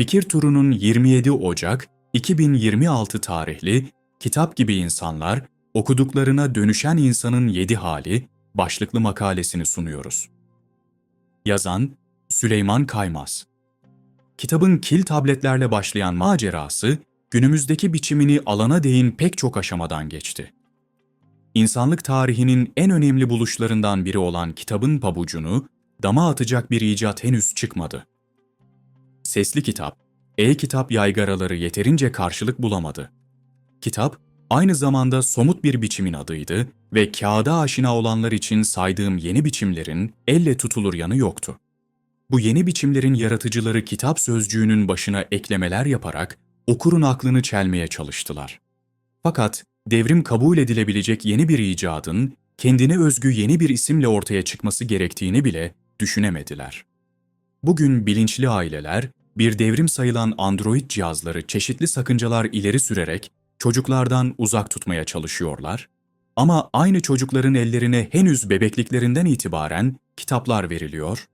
Fikir Turu'nun 27 Ocak 2026 tarihli Kitap gibi insanlar, okuduklarına dönüşen insanın yedi hali başlıklı makalesini sunuyoruz. Yazan Süleyman Kaymaz Kitabın kil tabletlerle başlayan macerası, günümüzdeki biçimini alana değin pek çok aşamadan geçti. İnsanlık tarihinin en önemli buluşlarından biri olan kitabın pabucunu, dama atacak bir icat henüz çıkmadı. Sesli kitap, e-kitap yaygaraları yeterince karşılık bulamadı. Kitap, aynı zamanda somut bir biçimin adıydı ve kağıda aşina olanlar için saydığım yeni biçimlerin elle tutulur yanı yoktu. Bu yeni biçimlerin yaratıcıları kitap sözcüğünün başına eklemeler yaparak okurun aklını çelmeye çalıştılar. Fakat devrim kabul edilebilecek yeni bir icadın kendine özgü yeni bir isimle ortaya çıkması gerektiğini bile düşünemediler. Bugün bilinçli aileler bir devrim sayılan Android cihazları çeşitli sakıncalar ileri sürerek çocuklardan uzak tutmaya çalışıyorlar. Ama aynı çocukların ellerine henüz bebekliklerinden itibaren kitaplar veriliyor.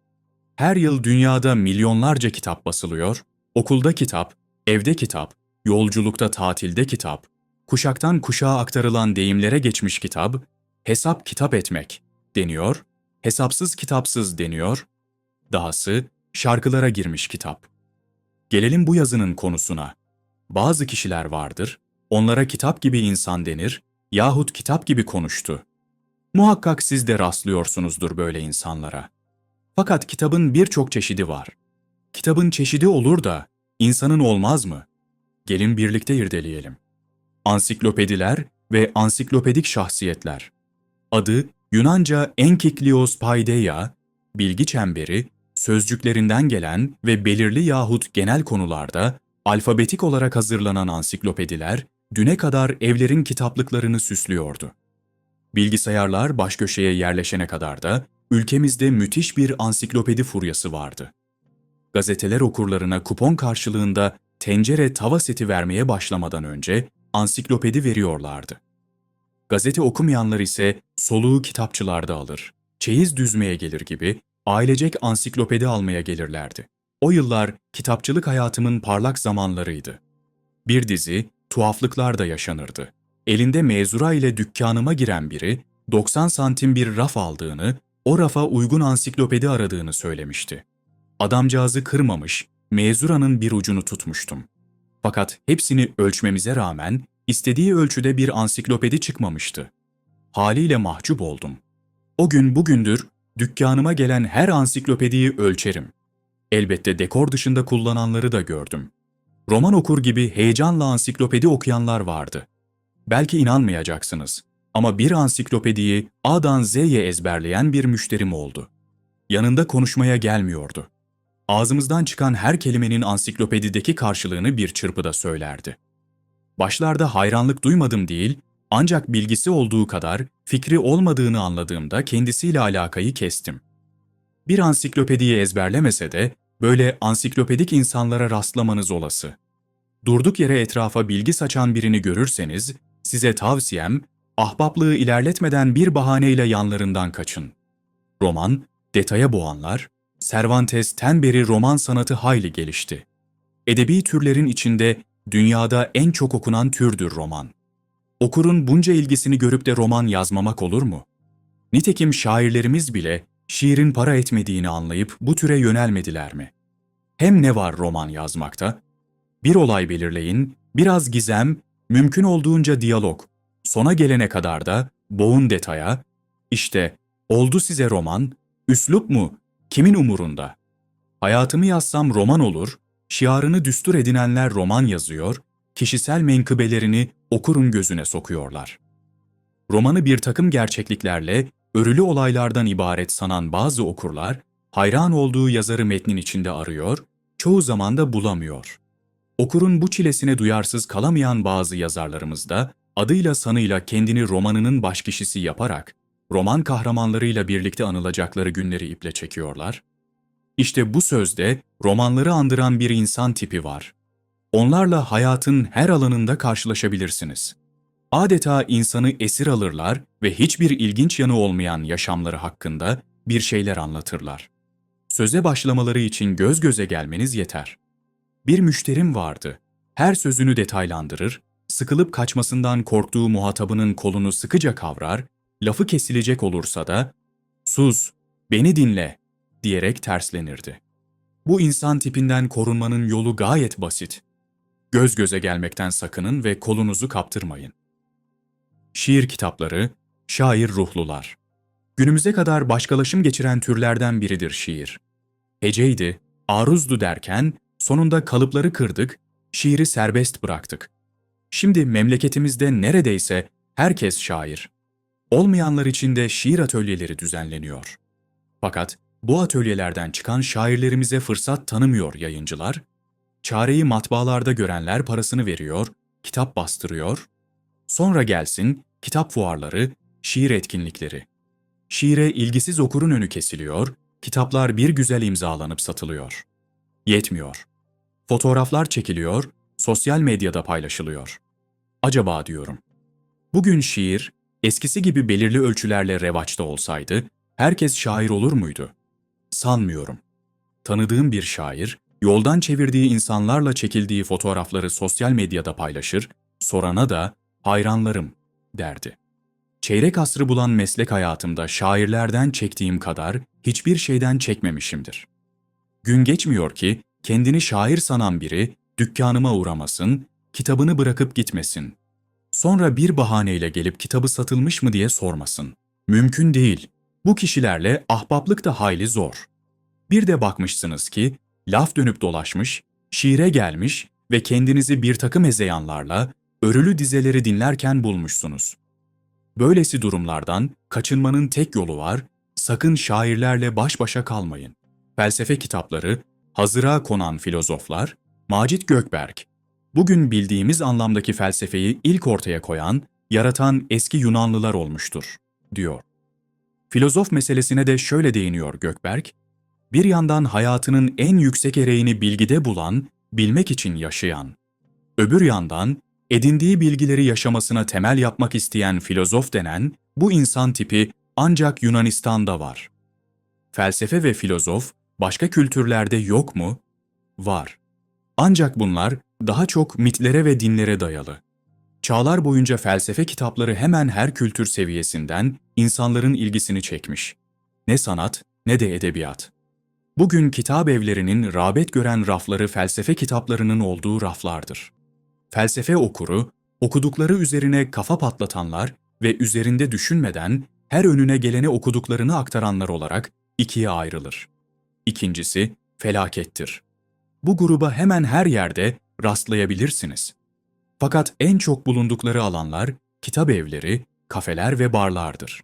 Her yıl dünyada milyonlarca kitap basılıyor. Okulda kitap, evde kitap, yolculukta tatilde kitap, kuşaktan kuşağa aktarılan deyimlere geçmiş kitap, hesap kitap etmek deniyor, hesapsız kitapsız deniyor, dahası şarkılara girmiş kitap. Gelelim bu yazının konusuna. Bazı kişiler vardır, onlara kitap gibi insan denir yahut kitap gibi konuştu. Muhakkak siz de rastlıyorsunuzdur böyle insanlara. Fakat kitabın birçok çeşidi var. Kitabın çeşidi olur da insanın olmaz mı? Gelin birlikte irdeleyelim. Ansiklopediler ve ansiklopedik şahsiyetler. Adı Yunanca Enkiklios Paideia, bilgi çemberi, sözcüklerinden gelen ve belirli yahut genel konularda alfabetik olarak hazırlanan ansiklopediler düne kadar evlerin kitaplıklarını süslüyordu. Bilgisayarlar baş köşeye yerleşene kadar da ülkemizde müthiş bir ansiklopedi furyası vardı. Gazeteler okurlarına kupon karşılığında tencere tava seti vermeye başlamadan önce ansiklopedi veriyorlardı. Gazete okumayanlar ise soluğu kitapçılarda alır, çeyiz düzmeye gelir gibi ailecek ansiklopedi almaya gelirlerdi. O yıllar kitapçılık hayatımın parlak zamanlarıydı. Bir dizi tuhaflıklar da yaşanırdı. Elinde mezura ile dükkanıma giren biri 90 santim bir raf aldığını, o rafa uygun ansiklopedi aradığını söylemişti. Adamcağızı kırmamış, mezuranın bir ucunu tutmuştum. Fakat hepsini ölçmemize rağmen istediği ölçüde bir ansiklopedi çıkmamıştı. Haliyle mahcup oldum. O gün bugündür dükkanıma gelen her ansiklopediyi ölçerim. Elbette dekor dışında kullananları da gördüm. Roman okur gibi heyecanla ansiklopedi okuyanlar vardı. Belki inanmayacaksınız ama bir ansiklopediyi A'dan Z'ye ezberleyen bir müşterim oldu. Yanında konuşmaya gelmiyordu. Ağzımızdan çıkan her kelimenin ansiklopedideki karşılığını bir çırpıda söylerdi. Başlarda hayranlık duymadım değil, ancak bilgisi olduğu kadar fikri olmadığını anladığımda kendisiyle alakayı kestim. Bir ansiklopediyi ezberlemese de böyle ansiklopedik insanlara rastlamanız olası. Durduk yere etrafa bilgi saçan birini görürseniz, size tavsiyem, ahbaplığı ilerletmeden bir bahaneyle yanlarından kaçın. Roman, detaya boğanlar, Cervantes'ten beri roman sanatı hayli gelişti. Edebi türlerin içinde dünyada en çok okunan türdür roman. Okurun bunca ilgisini görüp de roman yazmamak olur mu? Nitekim şairlerimiz bile şiirin para etmediğini anlayıp bu türe yönelmediler mi? Hem ne var roman yazmakta? Bir olay belirleyin, biraz gizem, mümkün olduğunca diyalog, sona gelene kadar da boğun detaya, işte oldu size roman, üslup mu, kimin umurunda? Hayatımı yazsam roman olur, şiarını düstur edinenler roman yazıyor, kişisel menkıbelerini okurun gözüne sokuyorlar. Romanı bir takım gerçekliklerle, örülü olaylardan ibaret sanan bazı okurlar, hayran olduğu yazarı metnin içinde arıyor, çoğu zaman da bulamıyor. Okurun bu çilesine duyarsız kalamayan bazı yazarlarımız da adıyla sanıyla kendini romanının başkişisi yaparak, roman kahramanlarıyla birlikte anılacakları günleri iple çekiyorlar. İşte bu sözde romanları andıran bir insan tipi var. Onlarla hayatın her alanında karşılaşabilirsiniz. Adeta insanı esir alırlar ve hiçbir ilginç yanı olmayan yaşamları hakkında bir şeyler anlatırlar. Söze başlamaları için göz göze gelmeniz yeter. Bir müşterim vardı. Her sözünü detaylandırır, sıkılıp kaçmasından korktuğu muhatabının kolunu sıkıca kavrar, lafı kesilecek olursa da "Sus, beni dinle." diyerek terslenirdi. Bu insan tipinden korunmanın yolu gayet basit. Göz göze gelmekten sakının ve kolunuzu kaptırmayın. Şiir kitapları, şair ruhlular. Günümüze kadar başkalaşım geçiren türlerden biridir şiir. Heceydi, aruzdu derken sonunda kalıpları kırdık, şiiri serbest bıraktık. Şimdi memleketimizde neredeyse herkes şair. Olmayanlar için de şiir atölyeleri düzenleniyor. Fakat bu atölyelerden çıkan şairlerimize fırsat tanımıyor yayıncılar. Çareyi matbaalarda görenler parasını veriyor, kitap bastırıyor. Sonra gelsin kitap fuarları, şiir etkinlikleri. Şiire ilgisiz okurun önü kesiliyor, kitaplar bir güzel imzalanıp satılıyor. Yetmiyor. Fotoğraflar çekiliyor, sosyal medyada paylaşılıyor. Acaba diyorum. Bugün şiir, eskisi gibi belirli ölçülerle revaçta olsaydı, herkes şair olur muydu? Sanmıyorum. Tanıdığım bir şair, yoldan çevirdiği insanlarla çekildiği fotoğrafları sosyal medyada paylaşır, sorana da hayranlarım derdi. Çeyrek asrı bulan meslek hayatımda şairlerden çektiğim kadar hiçbir şeyden çekmemişimdir. Gün geçmiyor ki kendini şair sanan biri dükkanıma uğramasın, kitabını bırakıp gitmesin. Sonra bir bahaneyle gelip kitabı satılmış mı diye sormasın. Mümkün değil. Bu kişilerle ahbaplık da hayli zor. Bir de bakmışsınız ki laf dönüp dolaşmış, şiire gelmiş ve kendinizi bir takım ezeyanlarla örülü dizeleri dinlerken bulmuşsunuz. Böylesi durumlardan kaçınmanın tek yolu var, sakın şairlerle baş başa kalmayın. Felsefe kitapları, hazıra konan filozoflar, Macit Gökberk, bugün bildiğimiz anlamdaki felsefeyi ilk ortaya koyan, yaratan eski Yunanlılar olmuştur, diyor. Filozof meselesine de şöyle değiniyor Gökberk, bir yandan hayatının en yüksek ereğini bilgide bulan, bilmek için yaşayan, öbür yandan edindiği bilgileri yaşamasına temel yapmak isteyen filozof denen bu insan tipi ancak Yunanistan'da var. Felsefe ve filozof başka kültürlerde yok mu? Var. Ancak bunlar daha çok mitlere ve dinlere dayalı. Çağlar boyunca felsefe kitapları hemen her kültür seviyesinden insanların ilgisini çekmiş. Ne sanat ne de edebiyat. Bugün kitap evlerinin rağbet gören rafları felsefe kitaplarının olduğu raflardır. Felsefe okuru, okudukları üzerine kafa patlatanlar ve üzerinde düşünmeden her önüne geleni okuduklarını aktaranlar olarak ikiye ayrılır. İkincisi felakettir. Bu gruba hemen her yerde rastlayabilirsiniz. Fakat en çok bulundukları alanlar kitap evleri, kafeler ve barlardır.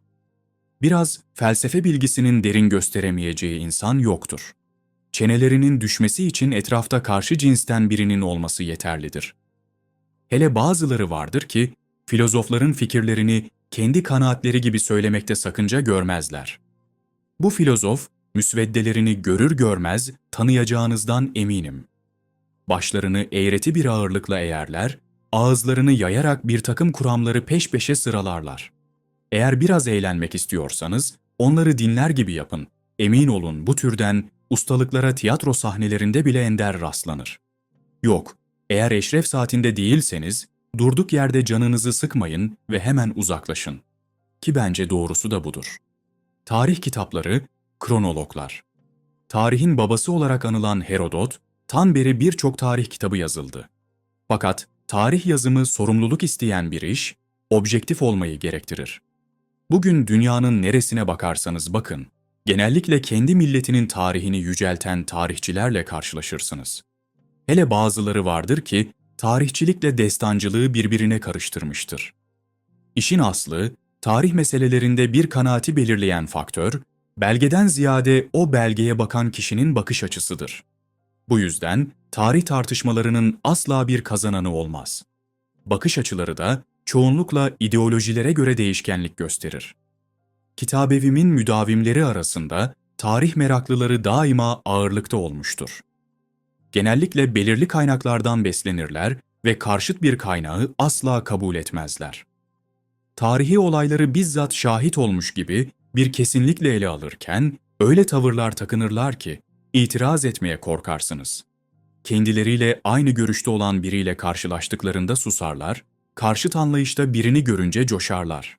Biraz felsefe bilgisinin derin gösteremeyeceği insan yoktur. Çenelerinin düşmesi için etrafta karşı cinsten birinin olması yeterlidir. Hele bazıları vardır ki filozofların fikirlerini kendi kanaatleri gibi söylemekte sakınca görmezler. Bu filozof müsveddelerini görür görmez tanıyacağınızdan eminim. Başlarını eğreti bir ağırlıkla eğerler, ağızlarını yayarak bir takım kuramları peş peşe sıralarlar. Eğer biraz eğlenmek istiyorsanız onları dinler gibi yapın. Emin olun bu türden ustalıklara tiyatro sahnelerinde bile ender rastlanır. Yok, eğer eşref saatinde değilseniz durduk yerde canınızı sıkmayın ve hemen uzaklaşın. Ki bence doğrusu da budur. Tarih kitapları, kronologlar. Tarihin babası olarak anılan Herodot, tan beri birçok tarih kitabı yazıldı. Fakat tarih yazımı sorumluluk isteyen bir iş, objektif olmayı gerektirir. Bugün dünyanın neresine bakarsanız bakın, genellikle kendi milletinin tarihini yücelten tarihçilerle karşılaşırsınız. Hele bazıları vardır ki tarihçilikle destancılığı birbirine karıştırmıştır. İşin aslı, tarih meselelerinde bir kanaati belirleyen faktör, belgeden ziyade o belgeye bakan kişinin bakış açısıdır. Bu yüzden tarih tartışmalarının asla bir kazananı olmaz. Bakış açıları da çoğunlukla ideolojilere göre değişkenlik gösterir. Kitabevimin müdavimleri arasında tarih meraklıları daima ağırlıkta olmuştur. Genellikle belirli kaynaklardan beslenirler ve karşıt bir kaynağı asla kabul etmezler. Tarihi olayları bizzat şahit olmuş gibi bir kesinlikle ele alırken öyle tavırlar takınırlar ki itiraz etmeye korkarsınız. kendileriyle aynı görüşte olan biriyle karşılaştıklarında susarlar, karşıt anlayışta birini görünce coşarlar.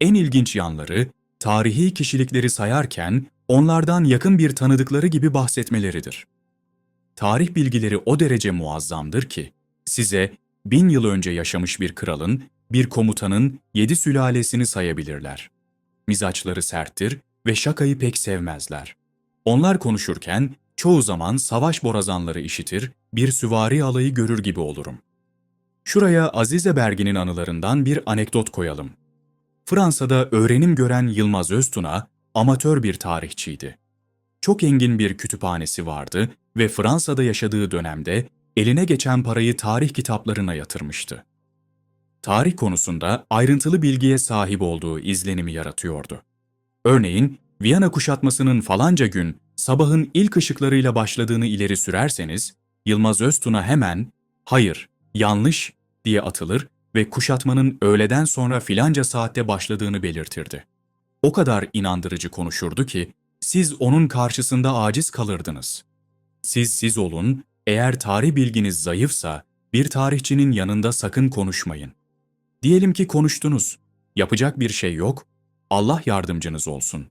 En ilginç yanları, tarihi kişilikleri sayarken onlardan yakın bir tanıdıkları gibi bahsetmeleridir. Tarih bilgileri o derece muazzamdır ki, size bin yıl önce yaşamış bir kralın, bir komutanın yedi sülalesini sayabilirler. Mizaçları serttir ve şakayı pek sevmezler. Onlar konuşurken çoğu zaman savaş borazanları işitir, bir süvari alayı görür gibi olurum. Şuraya Azize Bergin'in anılarından bir anekdot koyalım. Fransa'da öğrenim gören Yılmaz Öztuna amatör bir tarihçiydi. Çok engin bir kütüphanesi vardı ve Fransa'da yaşadığı dönemde eline geçen parayı tarih kitaplarına yatırmıştı. Tarih konusunda ayrıntılı bilgiye sahip olduğu izlenimi yaratıyordu. Örneğin Viyana kuşatmasının falanca gün sabahın ilk ışıklarıyla başladığını ileri sürerseniz, Yılmaz Öztuna hemen "Hayır, yanlış." Diye atılır ve kuşatmanın öğleden sonra filanca saatte başladığını belirtirdi. O kadar inandırıcı konuşurdu ki siz onun karşısında aciz kalırdınız. Siz siz olun, eğer tarih bilginiz zayıfsa bir tarihçinin yanında sakın konuşmayın. Diyelim ki konuştunuz. Yapacak bir şey yok. Allah yardımcınız olsun.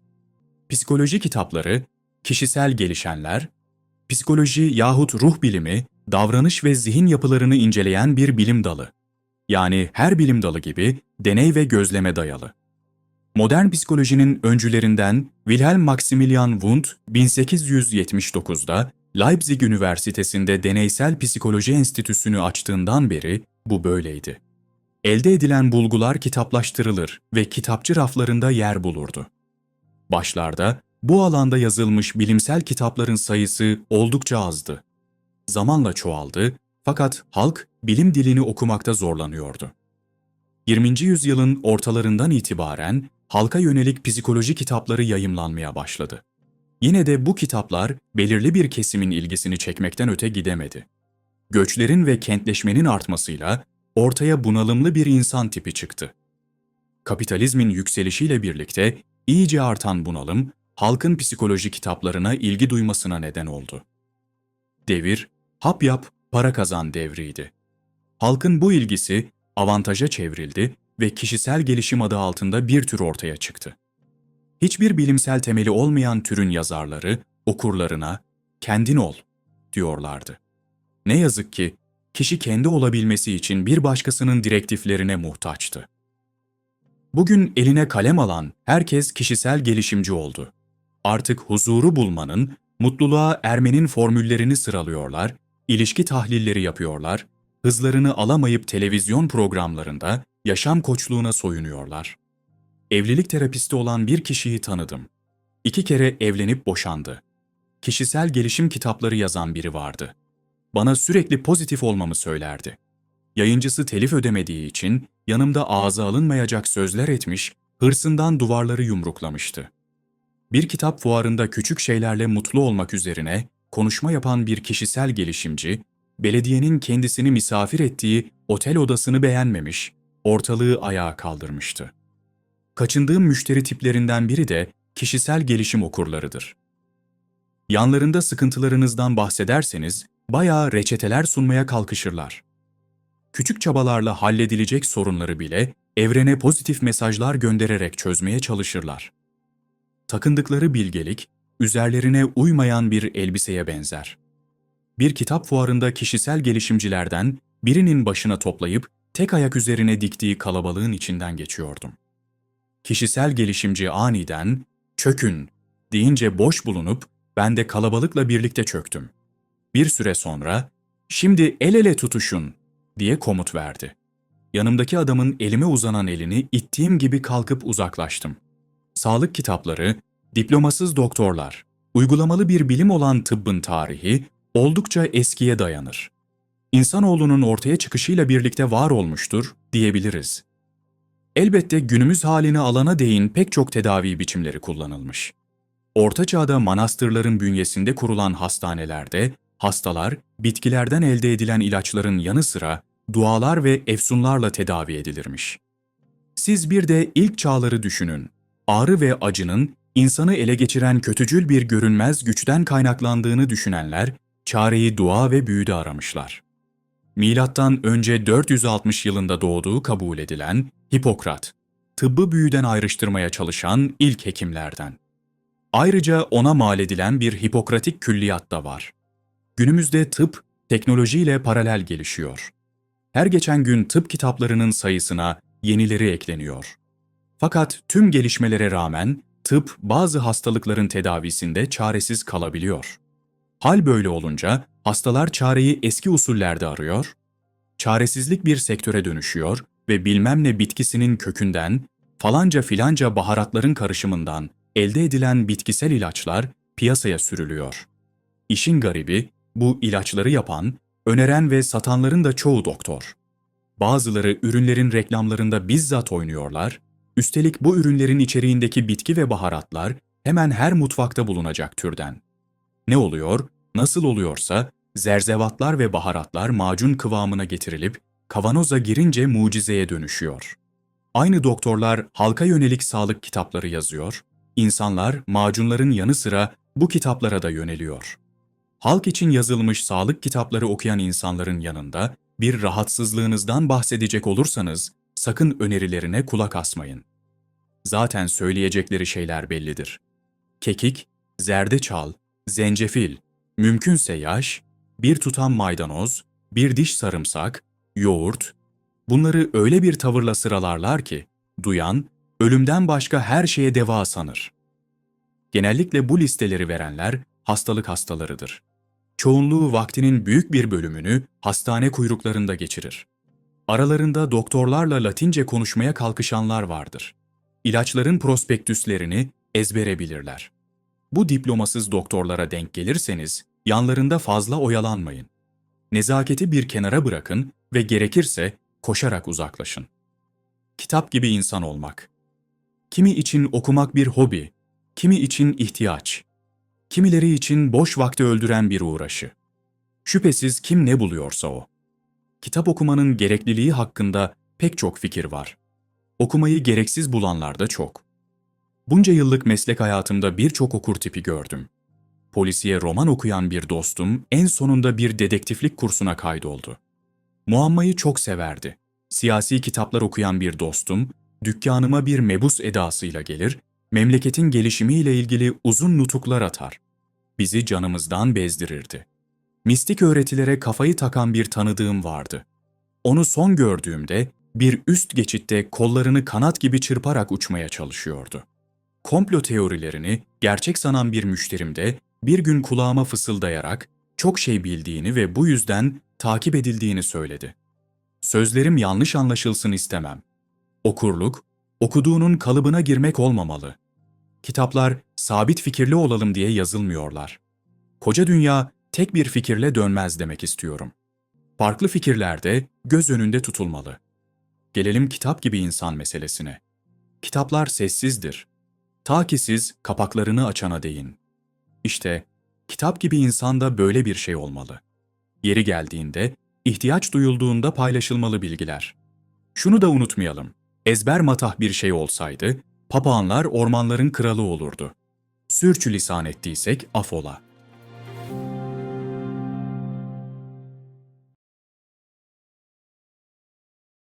Psikoloji kitapları, kişisel gelişenler, psikoloji yahut ruh bilimi, davranış ve zihin yapılarını inceleyen bir bilim dalı. Yani her bilim dalı gibi deney ve gözleme dayalı. Modern psikolojinin öncülerinden Wilhelm Maximilian Wundt 1879'da Leipzig Üniversitesi'nde Deneysel Psikoloji Enstitüsü'nü açtığından beri bu böyleydi. Elde edilen bulgular kitaplaştırılır ve kitapçı raflarında yer bulurdu. Başlarda bu alanda yazılmış bilimsel kitapların sayısı oldukça azdı. Zamanla çoğaldı fakat halk bilim dilini okumakta zorlanıyordu. 20. yüzyılın ortalarından itibaren halka yönelik psikoloji kitapları yayımlanmaya başladı. Yine de bu kitaplar belirli bir kesimin ilgisini çekmekten öte gidemedi. Göçlerin ve kentleşmenin artmasıyla ortaya bunalımlı bir insan tipi çıktı. Kapitalizmin yükselişiyle birlikte iyice artan bunalım, halkın psikoloji kitaplarına ilgi duymasına neden oldu. Devir, hap yap, para kazan devriydi. Halkın bu ilgisi avantaja çevrildi ve kişisel gelişim adı altında bir tür ortaya çıktı. Hiçbir bilimsel temeli olmayan türün yazarları okurlarına kendin ol diyorlardı. Ne yazık ki kişi kendi olabilmesi için bir başkasının direktiflerine muhtaçtı. Bugün eline kalem alan herkes kişisel gelişimci oldu. Artık huzuru bulmanın, mutluluğa ermenin formüllerini sıralıyorlar, ilişki tahlilleri yapıyorlar, hızlarını alamayıp televizyon programlarında yaşam koçluğuna soyunuyorlar. Evlilik terapisti olan bir kişiyi tanıdım. İki kere evlenip boşandı. Kişisel gelişim kitapları yazan biri vardı. Bana sürekli pozitif olmamı söylerdi. Yayıncısı telif ödemediği için yanımda ağza alınmayacak sözler etmiş, hırsından duvarları yumruklamıştı. Bir kitap fuarında küçük şeylerle mutlu olmak üzerine konuşma yapan bir kişisel gelişimci, belediyenin kendisini misafir ettiği otel odasını beğenmemiş, ortalığı ayağa kaldırmıştı. Kaçındığım müşteri tiplerinden biri de kişisel gelişim okurlarıdır. Yanlarında sıkıntılarınızdan bahsederseniz bayağı reçeteler sunmaya kalkışırlar. Küçük çabalarla halledilecek sorunları bile evrene pozitif mesajlar göndererek çözmeye çalışırlar. Takındıkları bilgelik, üzerlerine uymayan bir elbiseye benzer. Bir kitap fuarında kişisel gelişimcilerden birinin başına toplayıp tek ayak üzerine diktiği kalabalığın içinden geçiyordum. Kişisel gelişimci aniden "çökün" deyince boş bulunup ben de kalabalıkla birlikte çöktüm. Bir süre sonra "şimdi el ele tutuşun" diye komut verdi. Yanımdaki adamın elime uzanan elini ittiğim gibi kalkıp uzaklaştım. Sağlık kitapları, diplomasız doktorlar, uygulamalı bir bilim olan tıbbın tarihi oldukça eskiye dayanır. İnsanoğlunun ortaya çıkışıyla birlikte var olmuştur diyebiliriz. Elbette günümüz halini alana değin pek çok tedavi biçimleri kullanılmış. Orta Çağ'da manastırların bünyesinde kurulan hastanelerde hastalar bitkilerden elde edilen ilaçların yanı sıra dualar ve efsunlarla tedavi edilirmiş. Siz bir de ilk çağları düşünün. Ağrı ve acının insanı ele geçiren kötücül bir görünmez güçten kaynaklandığını düşünenler çareyi dua ve büyüde aramışlar. Milattan önce 460 yılında doğduğu kabul edilen Hipokrat, tıbbı büyüden ayrıştırmaya çalışan ilk hekimlerden. Ayrıca ona mal edilen bir Hipokratik külliyat da var. Günümüzde tıp, teknolojiyle paralel gelişiyor. Her geçen gün tıp kitaplarının sayısına yenileri ekleniyor. Fakat tüm gelişmelere rağmen tıp bazı hastalıkların tedavisinde çaresiz kalabiliyor. Hal böyle olunca hastalar çareyi eski usullerde arıyor, çaresizlik bir sektöre dönüşüyor ve bilmem ne bitkisinin kökünden, falanca filanca baharatların karışımından elde edilen bitkisel ilaçlar piyasaya sürülüyor. İşin garibi bu ilaçları yapan, öneren ve satanların da çoğu doktor. Bazıları ürünlerin reklamlarında bizzat oynuyorlar, üstelik bu ürünlerin içeriğindeki bitki ve baharatlar hemen her mutfakta bulunacak türden. Ne oluyor, nasıl oluyorsa zerzevatlar ve baharatlar macun kıvamına getirilip kavanoza girince mucizeye dönüşüyor. Aynı doktorlar halka yönelik sağlık kitapları yazıyor, insanlar macunların yanı sıra bu kitaplara da yöneliyor. Halk için yazılmış sağlık kitapları okuyan insanların yanında bir rahatsızlığınızdan bahsedecek olursanız sakın önerilerine kulak asmayın. Zaten söyleyecekleri şeyler bellidir. Kekik, zerdeçal, zencefil, mümkünse yaş, bir tutam maydanoz, bir diş sarımsak, yoğurt, bunları öyle bir tavırla sıralarlar ki, duyan, ölümden başka her şeye deva sanır. Genellikle bu listeleri verenler hastalık hastalarıdır. Çoğunluğu vaktinin büyük bir bölümünü hastane kuyruklarında geçirir. Aralarında doktorlarla Latince konuşmaya kalkışanlar vardır. İlaçların prospektüslerini ezbere bilirler. Bu diplomasız doktorlara denk gelirseniz yanlarında fazla oyalanmayın. Nezaketi bir kenara bırakın ve gerekirse koşarak uzaklaşın. Kitap gibi insan olmak. Kimi için okumak bir hobi, kimi için ihtiyaç, kimileri için boş vakti öldüren bir uğraşı. Şüphesiz kim ne buluyorsa o. Kitap okumanın gerekliliği hakkında pek çok fikir var. Okumayı gereksiz bulanlar da çok. Bunca yıllık meslek hayatımda birçok okur tipi gördüm. Polisiye roman okuyan bir dostum en sonunda bir dedektiflik kursuna kaydoldu. Muammayı çok severdi. Siyasi kitaplar okuyan bir dostum, dükkanıma bir mebus edasıyla gelir, memleketin gelişimiyle ilgili uzun nutuklar atar. Bizi canımızdan bezdirirdi. Mistik öğretilere kafayı takan bir tanıdığım vardı. Onu son gördüğümde bir üst geçitte kollarını kanat gibi çırparak uçmaya çalışıyordu. Komplo teorilerini gerçek sanan bir müşterim de bir gün kulağıma fısıldayarak çok şey bildiğini ve bu yüzden takip edildiğini söyledi. Sözlerim yanlış anlaşılsın istemem. Okurluk, okuduğunun kalıbına girmek olmamalı. Kitaplar sabit fikirli olalım diye yazılmıyorlar. Koca dünya tek bir fikirle dönmez demek istiyorum. Farklı fikirler de göz önünde tutulmalı. Gelelim kitap gibi insan meselesine. Kitaplar sessizdir. Ta ki siz kapaklarını açana değin. İşte kitap gibi insanda böyle bir şey olmalı. Yeri geldiğinde, ihtiyaç duyulduğunda paylaşılmalı bilgiler. Şunu da unutmayalım. Ezber matah bir şey olsaydı, papağanlar ormanların kralı olurdu. Sürçülisan ettiysek afola.